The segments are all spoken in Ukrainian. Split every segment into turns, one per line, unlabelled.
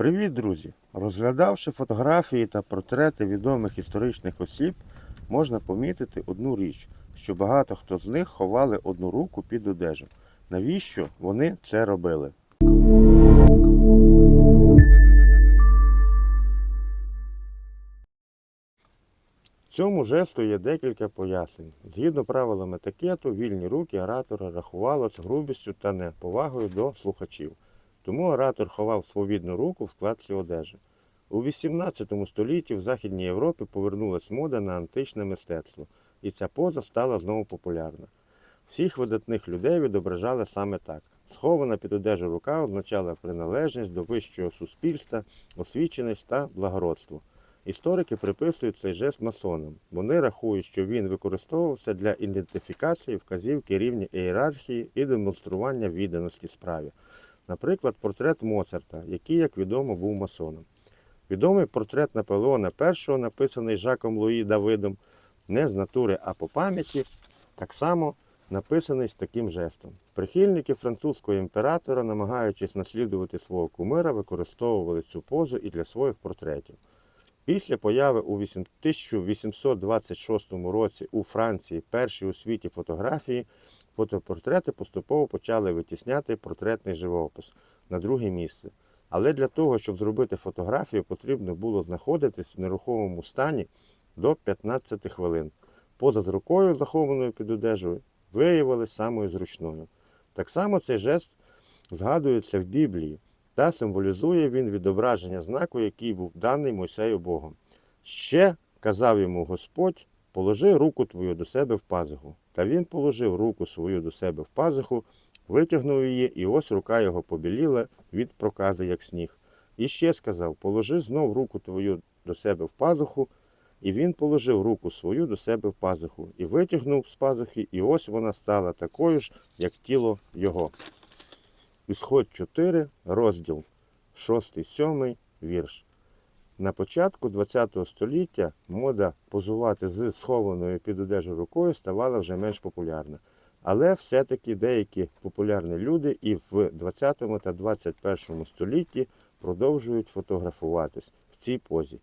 Привіт, друзі! Розглядавши фотографії та портрети відомих історичних осіб, можна помітити одну річ, що багато хто з них ховали одну руку під одежу. Навіщо вони це робили? Цьому жесту є декілька пояснень. Згідно правилам етикету, вільні руки оратора рахувалися грубістю та неповагою до слухачів. Тому оратор ховав свобідну руку в складці одежі. У XVIII столітті в Західній Європі повернулась мода на античне мистецтво, і ця поза стала знову популярна. Всіх видатних людей відображали саме так. Схована під одежу рука означала приналежність до вищого суспільства, освіченість та благородство. Історики приписують цей жест масонам. Вони рахують, що він використовувався для ідентифікації вказівки рівня ієрархії і демонстрування відданості справі. Наприклад, портрет Моцарта, який, як відомо, був масоном. Відомий портрет Наполеона І, написаний Жаком Луї Давидом, не з натури, а по пам'яті, так само написаний з таким жестом. Прихильники французького імператора, намагаючись наслідувати свого кумира, використовували цю позу і для своїх портретів. Після появи у 1826 році у Франції перші у світі фотографії, фотопортрети поступово почали витісняти портретний живопис на друге місце. Але для того, щоб зробити фотографію, потрібно було знаходитись в нерухомому стані до 15 хвилин. Поза з рукою, захованою під одежею, виявилась самою зручною. Так само цей жест згадується в Біблії та символізує він відображення знаку, який був даний Мойсею Богом. Ще казав йому Господь, положи руку твою до себе в пазуху. Та він положив руку свою до себе в пазуху, витягнув її, і ось рука його побіліла від прокази, як сніг. І ще сказав: Положи знов руку твою до себе в пазуху, і він положив руку свою до себе в пазуху, і витягнув з пазухи, і ось вона стала такою ж, як тіло його. Ісход 4, розділ 6-7 вірш. На початку ХХ століття мода позувати з схованою під одежу рукою ставала вже менш популярна. Але все-таки деякі популярні люди і в 20 та 21 столітті продовжують фотографуватись в цій позі.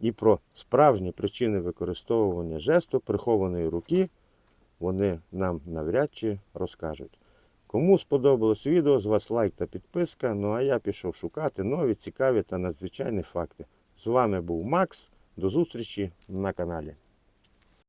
І про справжні причини використовування жесту прихованої руки вони нам навряд чи розкажуть. Кому сподобалось відео, з вас лайк та підписка. Ну а я пішов шукати нові, цікаві та надзвичайні факти. З вами був Макс. До зустрічі на каналі.